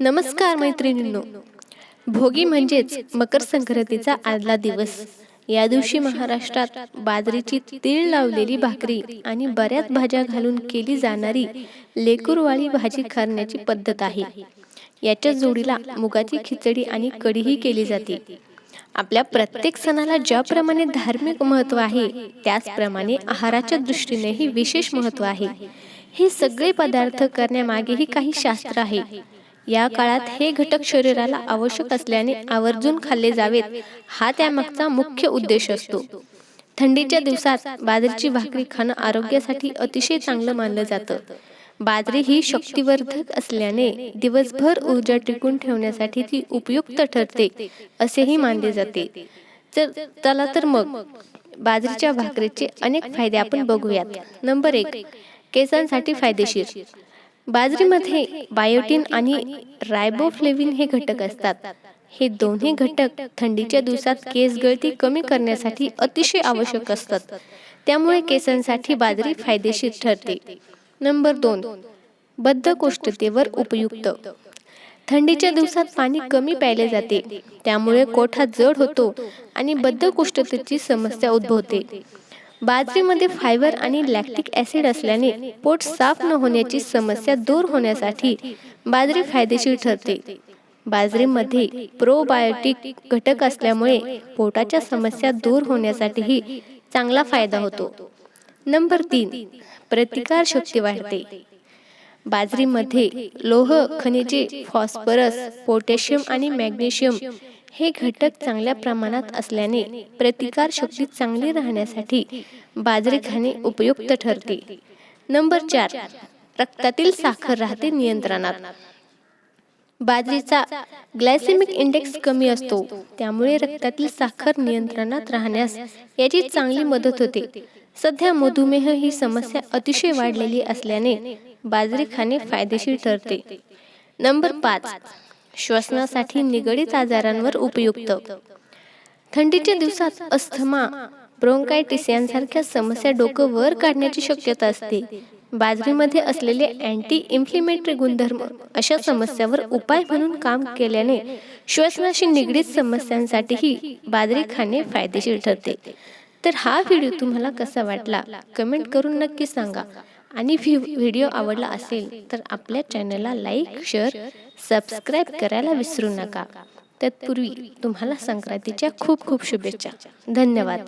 नमस्कार मैत्रिणींनो. भोगी म्हणजेच मकर संक्रांतीचा आदला दिवस. या दिवशी महाराष्ट्रात बाजरीची तीळ लावलेली भाकरी आणि बऱ्याच भाज्या घालून केली जाणारी लेकुरवाळी भाजी करण्याची पद्धत आहे. याच्या जोडीला मुगाची खिचडी आणि कढीही केली जाते. आपल्या प्रत्येक सणाला ज्याप्रमाणे धार्मिक महत्त्व आहे त्याचप्रमाणे आहाराच्या दृष्टीनेही विशेष महत्त्व आहे. हे सगळे पदार्थ करण्यामागेही काही शास्त्र आहे. या काळात हे घटक शरीराला आवश्यक असल्याने आवर्जून खाल्ले जावेत हा त्यामागचा मुख्य उद्देश असतो. थंडीच्या दिवसात बाजरीची भाकरी खाणं आरोग्यासाठी अतिशय चांगलं मानलं जातं. बाजरी ही शक्तिवर्धक असल्याने दिवसभर ऊर्जा टिकून ठेवण्यासाठी ती उपयुक्त ठरते असेही मानले जाते. तर चला तर मग. बाजरीच्या भाकरीचे अनेक फायदे आपण बघूयात. नंबर एक केसांसाठी फायदेशीर. बाजरीमध्ये बायोटिन आणि रायबोफ्लेविन हे घटक असतात. हे दोन्ही घटक थंडीच्या दिवसात केस गळती कमी करण्यासाठी अतिशय आवश्यक असतात. त्यामुळे केसांसाठी बाजरी फायदेशीर ठरते. नंबर दोन बद्धकोष्ठतेवर उपयुक्त. थंडीच्या दिवसात पाणी कमी प्यायले जाते. त्यामुळे कोठा जड होतो आणि बद्धकोष्ठतेची समस्या उद्भवते. बाजरीमध्ये फायबर आणि लॅक्टिक ऍसिड असल्याने पोट साफ न होण्याची समस्या दूर होण्यासाठी बाजरी फायदेशीर ठरते. बाजरीमध्ये प्रोबायोटिक घटक असल्यामुळे पोटाच्या समस्या दूर होण्यासाठीही चांगला फायदा होतो. नंबर तीन प्रतिकार शक्ती वाढते. बाजरीमध्ये लोह खनिजे फॉस्फरस पोटॅशियम आणि मॅग्नेशियम हे घटक चांगल्या प्रमाणात असल्याने प्रतिकार शक्ती चांगली राहण्यासाठी बाजरी खाणे उपयुक्त ठरते. नंबर चार रक्तातील साखर राहते नियंत्रणात. बाजरीचा ग्लायसेमिक इंडेक्स कमी असतो त्यामुळे रक्तातील साखर नियंत्रणात राहण्यास याची चांगली मदत होते. सध्या मधुमेह ही समस्या अतिशय वाढलेली असल्याने बाजरी खाणे फायदेशीर ठरते. नंबर पाच श्वसनासाठी निगडीत आजारांवर उपयुक्त. थंडीच्या दिवसात अस्थमा ब्रोंकायटिस यांसारख्या समस्या डोकं वर काढण्याची शक्यता असते. बाजरीमध्ये असलेले अँटी इन्फ्लेमेटरी गुणधर्म अशा समस्यावर उपाय म्हणून काम केल्याने श्वसनाशी निगडीत समस्यांसाठीही बाजरी खाणे फायदेशीर ठरते. तर हा व्हिडिओ तुम्हाला कसा वाटला? कमेंट करून नक्की सांगा. आणि व्हिडिओ आवडला असेल तर आपल्या चॅनलला लाईक शेअर सबस्क्राईब करायला विसरू नका. तत्पूर्वी तुम्हाला संक्रांतीच्या खूप खूप शुभेच्छा. धन्यवाद.